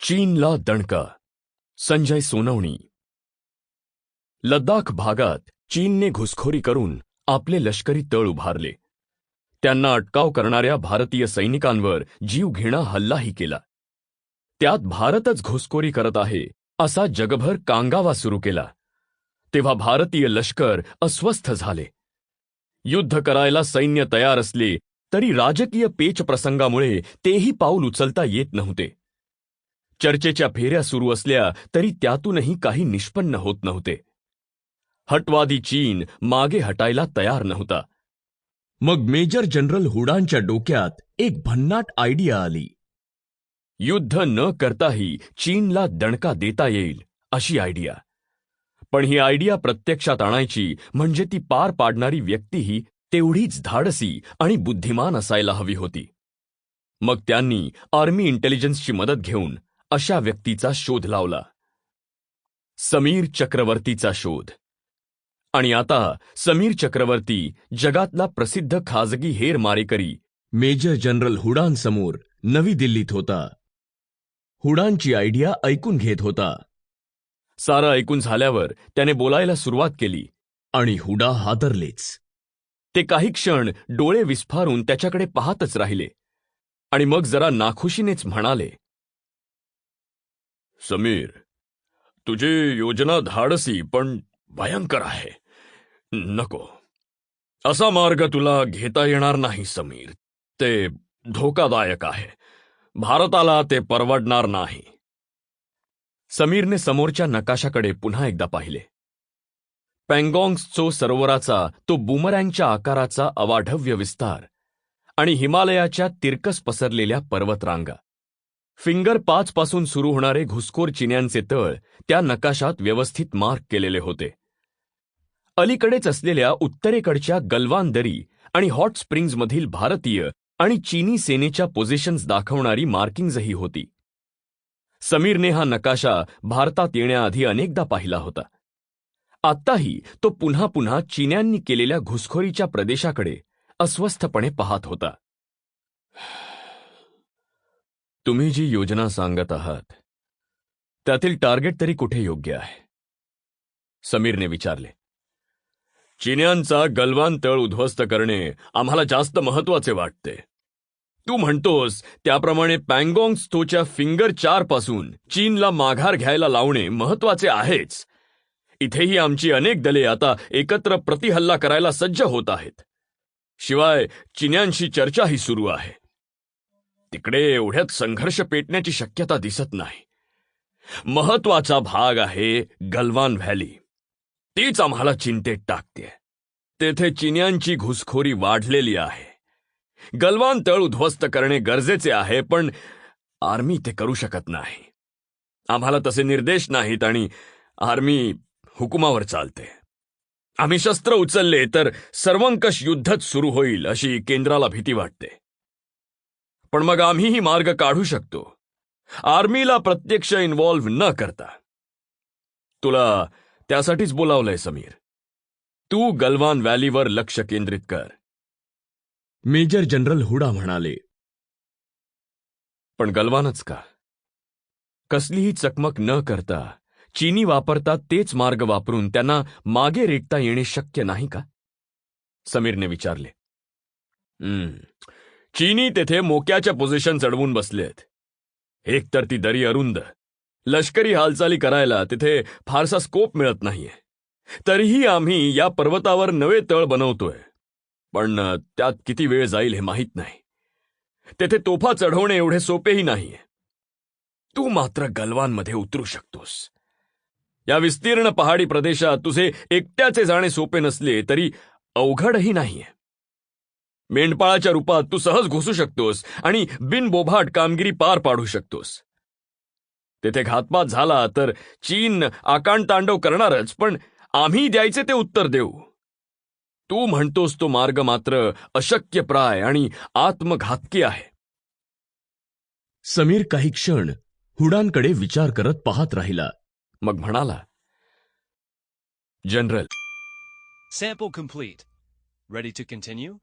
चीनला दणका. संजय सोनवणी. लद्दाख भागात चीनने घुसखोरी करून आपले लष्करी तळ उभारले. त्यांना अटकाव करणाऱ्या भारतीय सैनिकांवर जीवघेणा हल्लाही केला. त्यात भारतच घुसखोरी करत आहे असा जगभर कांगावा सुरू केला. तेव्हा भारतीय लष्कर अस्वस्थ झाले. युद्ध करायला सैन्य तयार असले तरी राजकीय पेच प्रसंगामुळे तेही पाऊल उचलता येत नव्हते. चर्चेच्या फेऱ्या सुरू असल्या तरी त्यातूनही काही निष्पन्न होत नव्हते. हटवादी चीन मागे हटायला तयार नव्हता. मग मेजर जनरल हुडांच्या डोक्यात एक भन्नाट आयडिया आली. युद्ध न करताही चीनला दणका देता येईल अशी आयडिया. पण ही आयडिया प्रत्यक्षात आणायची म्हणजे ती पार पाडणारी व्यक्तीही तेवढीच धाडसी आणि बुद्धिमान असायला हवी होती. मग त्यांनी आर्मी इंटेलिजन्सची मदत घेऊन अशा व्यक्तीचा शोध लावला. समीर चक्रवर्तीचा शोध. आणि आता समीर चक्रवर्ती जगातला प्रसिद्ध खाजगी हेर मारेकरी मेजर जनरल हुडांसमोर नवी दिल्लीत होता. हुडांची आयडिया ऐकून घेत होता. सारं ऐकून झाल्यावर त्याने बोलायला सुरुवात केली आणि हुडा हादरलेच. ते काही क्षण डोळे विस्फारून त्याच्याकडे पाहतच राहिले. आणि मग जरा नाखुशीनेच म्हणाले समीर तुझी योजना धाडसी पण भयंकर आहे. नको. असा मार्ग तुला घेता येणार नाही समीर. ते धोकादायक आहे. भारताला ते परवडणार नाही. समीरने समोरच्या नकाशाकडे पुन्हा एकदा पाहिले. पँगॉंग्सचो सरोवराचा तो बुमरँगच्या आकाराचा अवाढव्य विस्तार आणि हिमालयाच्या तिरकस पसरलेल्या पर्वतरांगा. फिंगर पाच पासून सुरू होणारे घुसखोर चिन्यांचे तळ त्या नकाशात व्यवस्थित मार्क केलेले होते. अलीकडेच असलेल्या उत्तरेकडच्या गलवान दरी आणि हॉट स्प्रिंग्जमधील भारतीय आणि चीनी सेनेच्या पोझिशन्स दाखवणारी मार्किंग्जही होती. समीरने हा नकाशा भारतात येण्याआधी अनेकदा पाहिला होता. आत्ताही तो पुन्हा पुन्हा चिन्यांनी केलेल्या घुसखोरीच्या प्रदेशाकडे अस्वस्थपणे पाहत होता. तुम्ही जी योजना सांगत आहात त्यातील टार्गेट तरी कुठे योग्य आहे? समीरने विचारले. चिन्यांचा गलवान तळ उद्ध्वस्त करणे आम्हाला जास्त महत्त्वाचे वाटते. तू म्हणतोस त्याप्रमाणे पँगॉंग स्तोच्या फिंगर चारपासून चीनला माघार घ्यायला लावणे महत्त्वाचे आहेच. इथेही आमची अनेक दले आता एकत्र प्रतिहल्ला करायला सज्ज होत आहेत. शिवाय चिन्यांशी चर्चाही सुरू आहे. तिकडे एवढ्यात संघर्ष पेटण्याची शक्यता दिसत नाही. महत्त्वाचा भाग आहे गलवान व्हॅली. तीच आम्हाला चिंतेत टाकते. तेथे चिन्यांची घुसखोरी वाढलेली आहे. गलवान तळ उद्ध्वस्त करणे गरजेचे आहे पण आर्मी ते करू शकत नाही. आम्हाला तसे निर्देश नाहीत आणि आर्मी हुकुमावर चालते. आम्ही शस्त्र उचलले तर सर्वंकष युद्धच सुरू होईल अशी केंद्राला भीती वाटते. पण मग आम्हीही मार्ग काढू शकतो. आर्मीला प्रत्यक्ष इन्व्हॉल्व्ह न करता. तुला त्यासाठीच बोलावलंय समीर. तू गलवान व्हॅलीवर लक्ष केंद्रित कर. मेजर जनरल हुडा म्हणाले पण गलवानच का? कसलीही चकमक न करता चीनी वापरतात तेच मार्ग वापरून त्यांना मागे रेटता येणे शक्य नाही का? समीरने विचारले. "हम्म, चीनी तेथे मोक्याच्या पोझिशन चढवून बसलेत एकतर ती दरी अरुंद. लष्करी हालचाली करायला तिथे फारसा स्कोप मिळत नाहीये. तरीही आम्ही या पर्वतावर नवे तळ बनवतोय. पण त्यात किती वेळ जाईल हे माहीत नाही. तेथे तोफा चढवणे एवढे सोपेही नाहीये. तू मात्र गलवानमध्ये उतरू शकतोस. या विस्तीर्ण पहाडी प्रदेशात तुझे एकट्याचे जाणे सोपे नसले तरी अवघडही नाहीये. मेंढपाळाच्या रूपात तू सहज घुसू शकतोस आणि बिनबोभाट कामगिरी पार पाडू शकतोस. तेथे घातपात झाला तर चीन आकांडतांडव करणारच पण आम्ही द्यायचे ते उत्तर देऊ. तू म्हणतोस तो मार्ग मात्र अशक्यप्राय आणि आत्मघातकी आहे. समीर काही क्षण हुडांकडे विचार करत पाहत राहिला. मग म्हणाला general. Sample complete ready to continue